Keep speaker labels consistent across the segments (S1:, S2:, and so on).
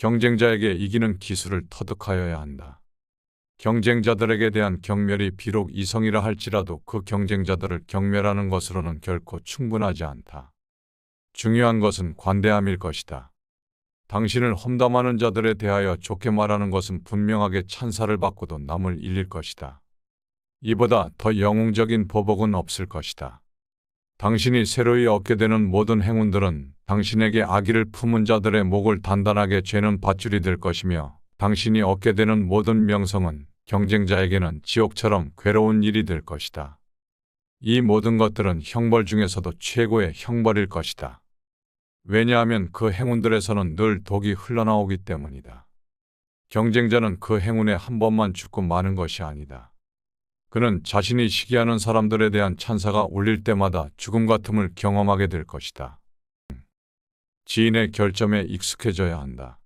S1: 경쟁자에게 이기는 기술을 터득하여야 한다. 경쟁자들에게 대한 경멸이 비록 이성이라 할지라도 그 경쟁자들을 경멸하는 것으로는 결코 충분하지 않다. 중요한 것은 관대함일 것이다. 당신을 험담하는 자들에 대하여 좋게 말하는 것은 분명하게 찬사를 받고도 남을 잃릴 것이다. 이보다 더 영웅적인 보복은 없을 것이다. 당신이 새로이 얻게 되는 모든 행운들은 당신에게 악의를 품은 자들의 목을 단단하게 죄는 밧줄이 될 것이며 당신이 얻게 되는 모든 명성은 경쟁자에게는 지옥처럼 괴로운 일이 될 것이다. 이 모든 것들은 형벌 중에서도 최고의 형벌일 것이다. 왜냐하면 그 행운들에서는 늘 독이 흘러나오기 때문이다. 경쟁자는 그 행운에 한 번만 죽고 마는 것이 아니다. 그는 자신이 시기하는 사람들에 대한 찬사가 울릴 때마다 죽음 같음을 경험하게 될 것이다. 지인의 결점에 익숙해져야 한다.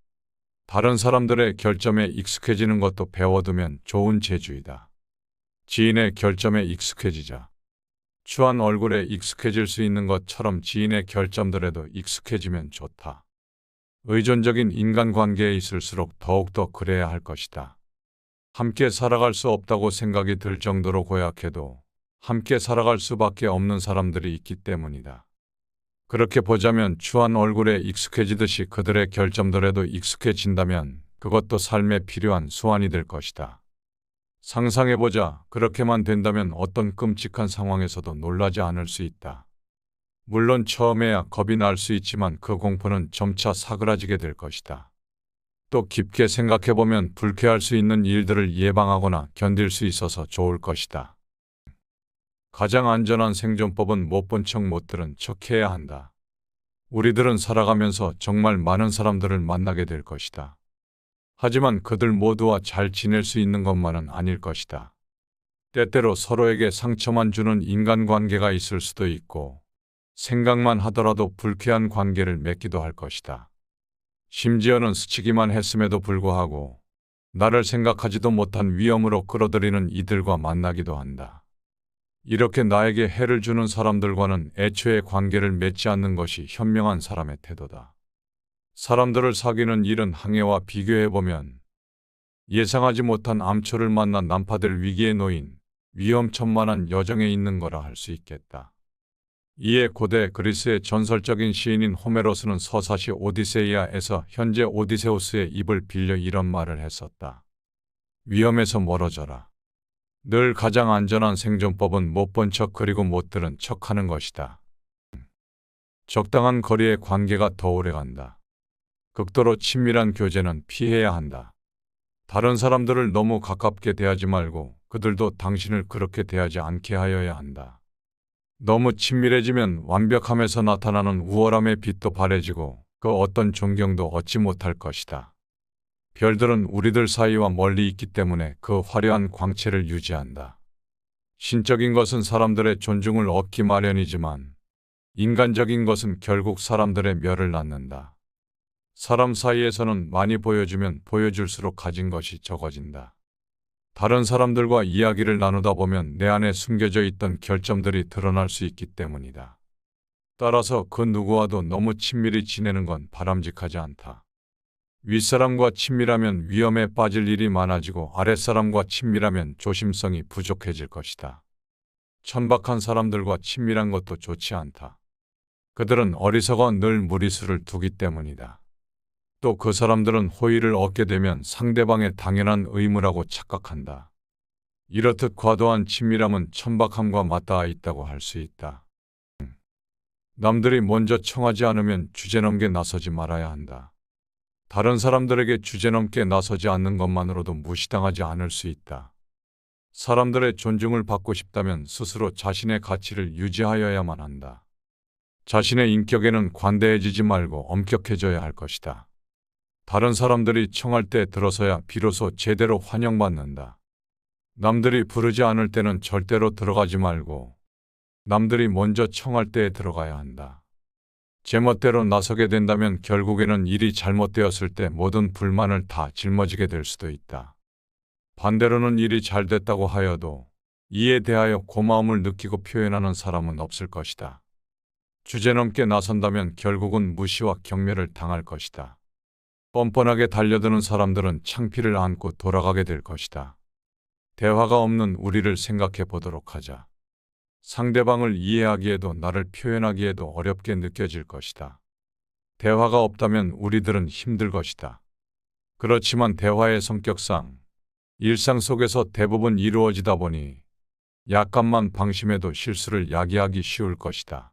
S1: 다른 사람들의 결점에 익숙해지는 것도 배워두면 좋은 재주이다. 지인의 결점에 익숙해지자. 추한 얼굴에 익숙해질 수 있는 것처럼 지인의 결점들에도 익숙해지면 좋다. 의존적인 인간관계에 있을수록 더욱더 그래야 할 것이다. 함께 살아갈 수 없다고 생각이 들 정도로 고약해도 함께 살아갈 수밖에 없는 사람들이 있기 때문이다. 그렇게 보자면 추한 얼굴에 익숙해지듯이 그들의 결점들에도 익숙해진다면 그것도 삶에 필요한 수완이 될 것이다. 상상해보자. 그렇게만 된다면 어떤 끔찍한 상황에서도 놀라지 않을 수 있다. 물론 처음에야 겁이 날 수 있지만 그 공포는 점차 사그라지게 될 것이다. 또 깊게 생각해보면 불쾌할 수 있는 일들을 예방하거나 견딜 수 있어서 좋을 것이다. 가장 안전한 생존법은 못 본 척 못 들은 척 해야 한다. 우리들은 살아가면서 정말 많은 사람들을 만나게 될 것이다. 하지만 그들 모두와 잘 지낼 수 있는 것만은 아닐 것이다. 때때로 서로에게 상처만 주는 인간관계가 있을 수도 있고 생각만 하더라도 불쾌한 관계를 맺기도 할 것이다. 심지어는 스치기만 했음에도 불구하고 나를 생각하지도 못한 위험으로 끌어들이는 이들과 만나기도 한다. 이렇게 나에게 해를 주는 사람들과는 애초에 관계를 맺지 않는 것이 현명한 사람의 태도다. 사람들을 사귀는 일은 항해와 비교해보면 예상하지 못한 암초를 만나 난파될 위기에 놓인 위험천만한 여정에 있는 거라 할 수 있겠다. 이에 고대 그리스의 전설적인 시인인 호메로스는 서사시 오디세이아에서 현재 오디세우스의 입을 빌려 이런 말을 했었다. 위험에서 멀어져라. 늘 가장 안전한 생존법은 못 본 척 그리고 못 들은 척 하는 것이다. 적당한 거리의 관계가 더 오래 간다. 극도로 친밀한 교제는 피해야 한다. 다른 사람들을 너무 가깝게 대하지 말고 그들도 당신을 그렇게 대하지 않게 하여야 한다. 너무 친밀해지면 완벽함에서 나타나는 우월함의 빛도 바래지고 그 어떤 존경도 얻지 못할 것이다. 별들은 우리들 사이와 멀리 있기 때문에 그 화려한 광채를 유지한다. 신적인 것은 사람들의 존중을 얻기 마련이지만 인간적인 것은 결국 사람들의 멸을 낳는다. 사람 사이에서는 많이 보여주면 보여줄수록 가진 것이 적어진다. 다른 사람들과 이야기를 나누다 보면 내 안에 숨겨져 있던 결점들이 드러날 수 있기 때문이다. 따라서 그 누구와도 너무 친밀히 지내는 건 바람직하지 않다. 윗사람과 친밀하면 위험에 빠질 일이 많아지고 아랫사람과 친밀하면 조심성이 부족해질 것이다. 천박한 사람들과 친밀한 것도 좋지 않다. 그들은 어리석어 늘 무리수를 두기 때문이다. 또 그 사람들은 호의를 얻게 되면 상대방의 당연한 의무라고 착각한다. 이렇듯 과도한 친밀함은 천박함과 맞닿아 있다고 할 수 있다. 남들이 먼저 청하지 않으면 주제넘게 나서지 말아야 한다. 다른 사람들에게 주제넘게 나서지 않는 것만으로도 무시당하지 않을 수 있다. 사람들의 존중을 받고 싶다면 스스로 자신의 가치를 유지하여야만 한다. 자신의 인격에는 관대해지지 말고 엄격해져야 할 것이다. 다른 사람들이 청할 때 들어서야 비로소 제대로 환영받는다. 남들이 부르지 않을 때는 절대로 들어가지 말고 남들이 먼저 청할 때에 들어가야 한다. 제멋대로 나서게 된다면 결국에는 일이 잘못되었을 때 모든 불만을 다 짊어지게 될 수도 있다. 반대로는 일이 잘 됐다고 하여도 이에 대하여 고마움을 느끼고 표현하는 사람은 없을 것이다. 주제넘게 나선다면 결국은 무시와 경멸을 당할 것이다. 뻔뻔하게 달려드는 사람들은 창피를 안고 돌아가게 될 것이다. 대화가 없는 우리를 생각해 보도록 하자. 상대방을 이해하기에도 나를 표현하기에도 어렵게 느껴질 것이다. 대화가 없다면 우리들은 힘들 것이다. 그렇지만 대화의 성격상 일상 속에서 대부분 이루어지다 보니 약간만 방심해도 실수를 야기하기 쉬울 것이다.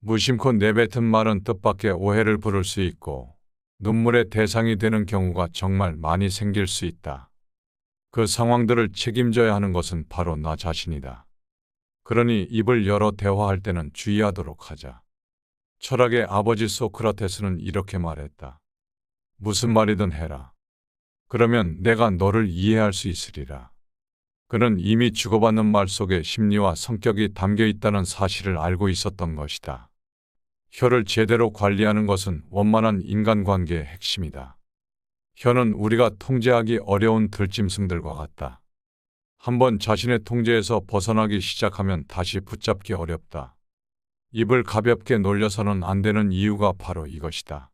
S1: 무심코 내뱉은 말은 뜻밖의 오해를 부를 수 있고 눈물의 대상이 되는 경우가 정말 많이 생길 수 있다. 그 상황들을 책임져야 하는 것은 바로 나 자신이다. 그러니 입을 열어 대화할 때는 주의하도록 하자. 철학의 아버지 소크라테스는 이렇게 말했다. 무슨 말이든 해라. 그러면 내가 너를 이해할 수 있으리라. 그는 이미 주고받는 말 속에 심리와 성격이 담겨 있다는 사실을 알고 있었던 것이다. 혀를 제대로 관리하는 것은 원만한 인간관계의 핵심이다. 혀는 우리가 통제하기 어려운 들짐승들과 같다. 한번 자신의 통제에서 벗어나기 시작하면 다시 붙잡기 어렵다. 입을 가볍게 놀려서는 안 되는 이유가 바로 이것이다.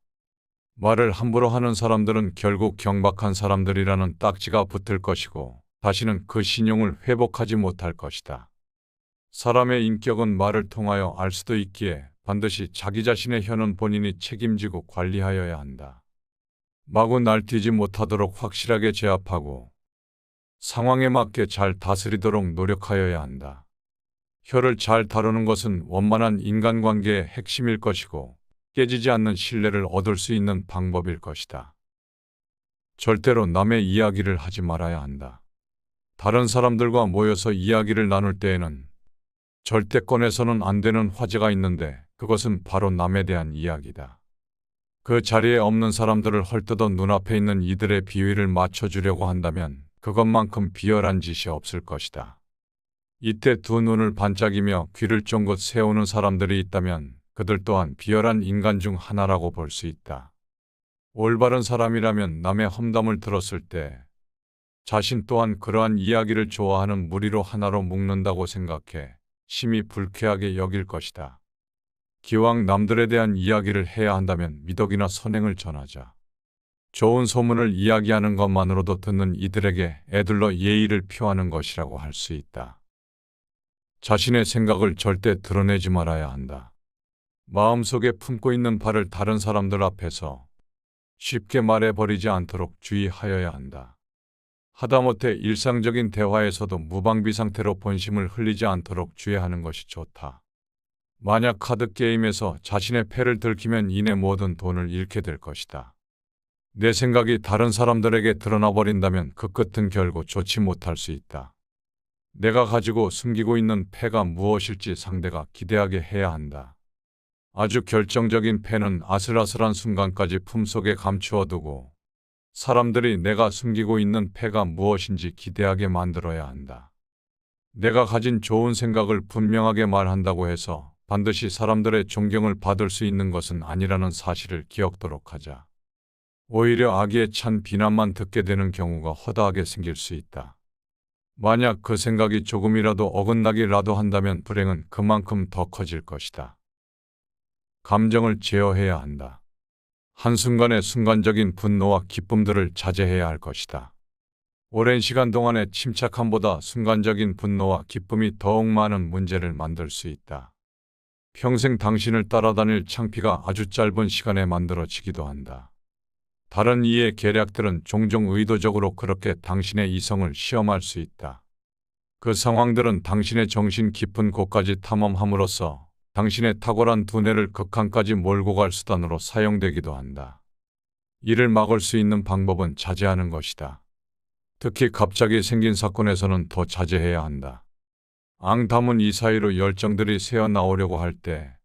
S1: 말을 함부로 하는 사람들은 결국 경박한 사람들이라는 딱지가 붙을 것이고 다시는 그 신용을 회복하지 못할 것이다. 사람의 인격은 말을 통하여 알 수도 있기에 반드시 자기 자신의 혀는 본인이 책임지고 관리하여야 한다. 마구 날뛰지 못하도록 확실하게 제압하고 상황에 맞게 잘 다스리도록 노력하여야 한다. 혀를 잘 다루는 것은 원만한 인간관계의 핵심일 것이고 깨지지 않는 신뢰를 얻을 수 있는 방법일 것이다. 절대로 남의 이야기를 하지 말아야 한다. 다른 사람들과 모여서 이야기를 나눌 때에는 절대 꺼내서는 안 되는 화제가 있는데 그것은 바로 남에 대한 이야기다. 그 자리에 없는 사람들을 헐뜯어 눈앞에 있는 이들의 비위를 맞춰주려고 한다면 그것만큼 비열한 짓이 없을 것이다. 이때 두 눈을 반짝이며 귀를 쫑긋 세우는 사람들이 있다면 그들 또한 비열한 인간 중 하나라고 볼 수 있다. 올바른 사람이라면 남의 험담을 들었을 때 자신 또한 그러한 이야기를 좋아하는 무리로 하나로 묶는다고 생각해 심히 불쾌하게 여길 것이다. 기왕 남들에 대한 이야기를 해야 한다면 미덕이나 선행을 전하자. 좋은 소문을 이야기하는 것만으로도 듣는 이들에게 애들러 예의를 표하는 것이라고 할 수 있다. 자신의 생각을 절대 드러내지 말아야 한다. 마음속에 품고 있는 바를 다른 사람들 앞에서 쉽게 말해버리지 않도록 주의하여야 한다. 하다못해 일상적인 대화에서도 무방비 상태로 본심을 흘리지 않도록 주의하는 것이 좋다. 만약 카드 게임에서 자신의 패를 들키면 이내 모든 돈을 잃게 될 것이다. 내 생각이 다른 사람들에게 드러나 버린다면 그 끝은 결국 좋지 못할 수 있다. 내가 가지고 숨기고 있는 패가 무엇일지 상대가 기대하게 해야 한다. 아주 결정적인 패는 아슬아슬한 순간까지 품속에 감추어 두고 사람들이 내가 숨기고 있는 패가 무엇인지 기대하게 만들어야 한다. 내가 가진 좋은 생각을 분명하게 말한다고 해서 반드시 사람들의 존경을 받을 수 있는 것은 아니라는 사실을 기억도록 하자. 오히려 악에 찬 비난만 듣게 되는 경우가 허다하게 생길 수 있다. 만약 그 생각이 조금이라도 어긋나기라도 한다면 불행은 그만큼 더 커질 것이다. 감정을 제어해야 한다. 한순간의 순간적인 분노와 기쁨들을 자제해야 할 것이다. 오랜 시간 동안의 침착함보다 순간적인 분노와 기쁨이 더욱 많은 문제를 만들 수 있다. 평생 당신을 따라다닐 창피가 아주 짧은 시간에 만들어지기도 한다. 다른 이의 계략들은 종종 의도적으로 그렇게 당신의 이성을 시험할 수 있다. 그 상황들은 당신의 정신 깊은 곳까지 탐험함으로써 당신의 탁월한 두뇌를 극한까지 몰고 갈 수단으로 사용되기도 한다. 이를 막을 수 있는 방법은 자제하는 것이다. 특히 갑자기 생긴 사건에서는 더 자제해야 한다. 앙담은 이 사이로 열정들이 새어나오려고 할 때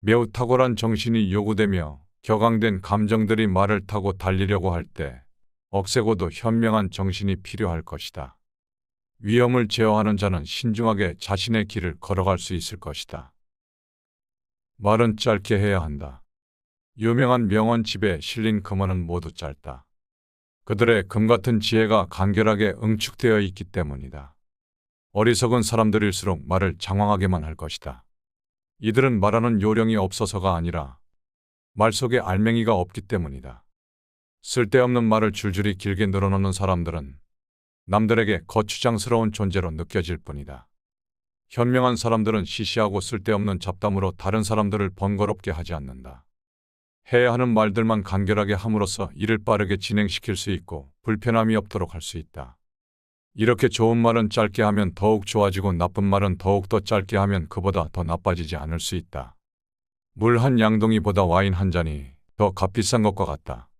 S1: 매우 탁월한 정신이 요구되며 격앙된 감정들이 말을 타고 달리려고 할 때 억세고도 현명한 정신이 필요할 것이다. 위험을 제어하는 자는 신중하게 자신의 길을 걸어갈 수 있을 것이다. 말은 짧게 해야 한다. 유명한 명언집에 실린 금어는 모두 짧다. 그들의 금 같은 지혜가 간결하게 응축되어 있기 때문이다. 어리석은 사람들일수록 말을 장황하게만 할 것이다. 이들은 말하는 요령이 없어서가 아니라 말 속에 알맹이가 없기 때문이다. 쓸데없는 말을 줄줄이 길게 늘어놓는 사람들은 남들에게 거추장스러운 존재로 느껴질 뿐이다. 현명한 사람들은 시시하고 쓸데없는 잡담으로 다른 사람들을 번거롭게 하지 않는다. 해야 하는 말들만 간결하게 함으로써 일을 빠르게 진행시킬 수 있고 불편함이 없도록 할 수 있다. 이렇게 좋은 말은 짧게 하면 더욱 좋아지고 나쁜 말은 더욱 더 짧게 하면 그보다 더 나빠지지 않을 수 있다. 물 한 양동이보다 와인 한 잔이 더 값비싼 것과 같다.